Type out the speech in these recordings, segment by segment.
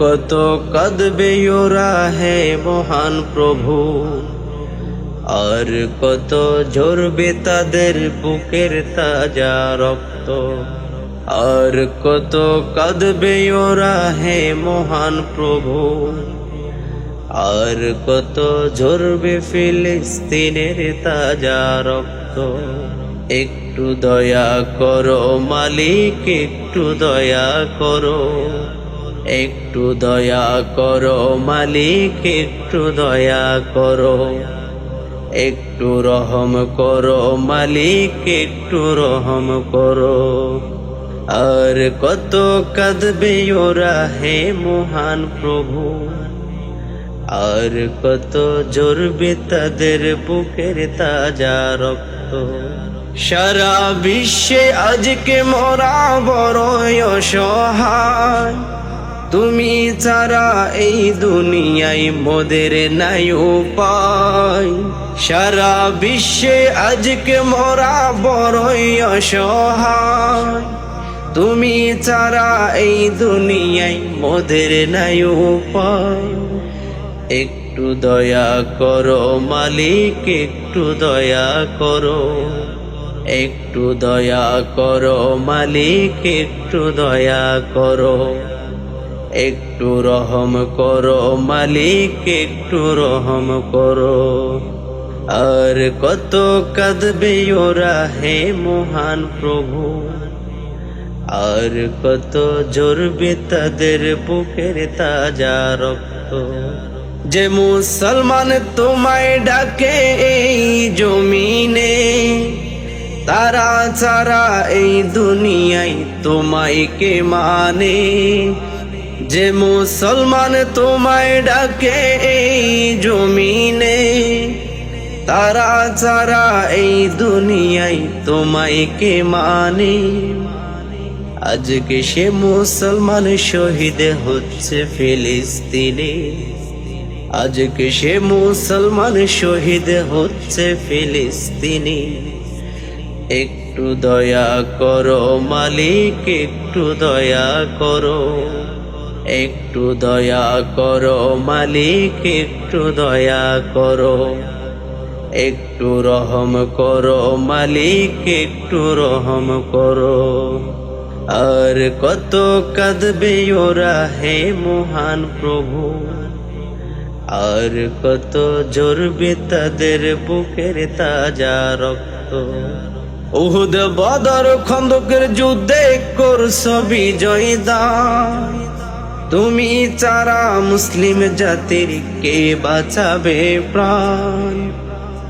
কত কদবে ওরা হে মহান প্রভু। আর কত ঝরবে তাদের বুকের তাজা রক্ত। আর কত কাঁদবে ওরা হে মহান প্রভু। আর কত ঝরবে ফিলিস্তিনের তাজা রক্ত। একটু দয়া করো মালিক, একটু দয়া করো। একটু দয়া করো মালিক, একটু দয়া করো। একটু রহম করো, মালিক, একটু রহম করো। আর কত কাঁদবে ওরা হে মহান প্রভু। আর কত জোরবে তাদের বুকের তাজা রক্ত। সারা বিশ্বে আজকে মরা বড় অসহায়। তুমি ছাড়া এই দুনিয়ায় মোদের নাই উপায়। সারা বিশ্বে আজকে মরা বড়ই অসহায়। তুমি ছাড়া এই দুনিয়ায় মোদের নাই উপায়। একটু দয়া করো মালিক, একটু দয়া করো। একটু দয়া করো মালিক, একটু দয়া করো। একটু রহম করো মালিক, একটু রহম করো। আর কত কাঁদবে ওরা হে মহান প্রভু। আর কত জোরবে তাদের বুকের তাজা রক্ত। যে মুসলমান তোমায় ডাকে এই জমিনে, তারা ছাড়া এই দুনিয়ায় তোমায় কে মানে? যে মুসলমান তোমায় ডাকে এই জমিনে তারা ছাড়া এই দুনিয়ায় তোমায় কে মানে? আজকে সে মুসলমান শহীদ হচ্ছে ফিলিস্তিনে। আজকে সে মুসলমান শহীদ হচ্ছে ফিলিস্তিনি। একটু দয়া করো মালিক, একটু দয়া করো। একটু দয়া করো মালিক, একটু দয়া করো। একটু রহম করো, মালিক, একটু রহম করো। আর কত কাঁদবে ওরা, হে মহান প্রভু। আর কত জোরবে তাদের বুকের তাজা রক্ত। উহুদ বদর খন্দকের যুদ্ধে করছ বিজয় দান। তুমি চারা মুসলিম জাতির কে বাঁচাবে প্রাণ?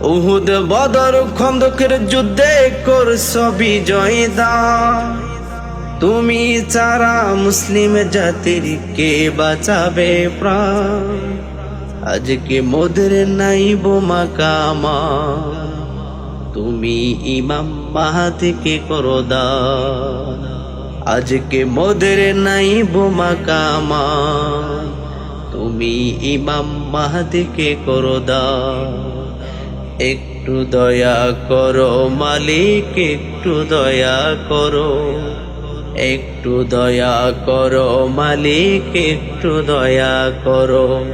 উহুদ বদর খন্দকের যুদ্ধে করছ বিজয় দান তুমি চারা মুসলিম জাতির কে বাঁচাবে প্রাণ? আজকে মোদের নাই বোমা কামা তুমি ইমাম মাহাতিকে করো দা আজকে মোদের নাই বোমা কামা তুমি ইমাম মাহাদিকে করো দা একটু দয়া করো, মালিক, একটু দয়া করো। একটু দয়া করো, মালিক, একটু দয়া করো।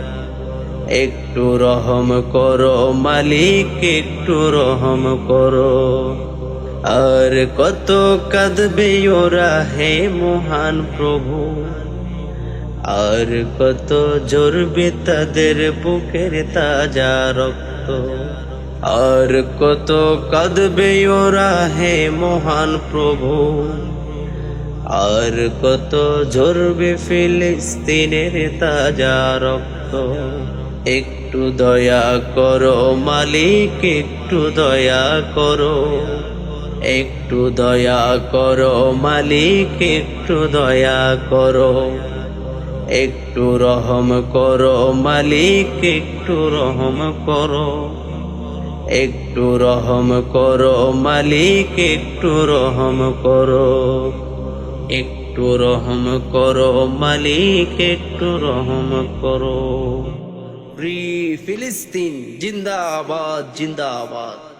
একটু রহম করো, মালিক, একটু রহম করো। আর কত কাঁদবে ওরা, হে মহান প্রভু। আর কত জোরবে তাদের বুকের তাজা রক্ত। আর কত কাঁদবে ওরা হে মহান প্রভু। আর কত ঝরবে ফিলিস্তিনের তাজা রক্ত। একটু দয়া করো, মালিক, একটু দয়া করো। একটু দয়া করো, মালিক, একটু দয়া করো। একটু রহম করো, মালিক, একটু রহম করো। একটু রহম করো, মালিক, একটু রহম করো। একটু রহম করো, মালিক, একটু রহম করো। ফিলিস্তিন, জিন্দাবাদ জিন্দাবাদ।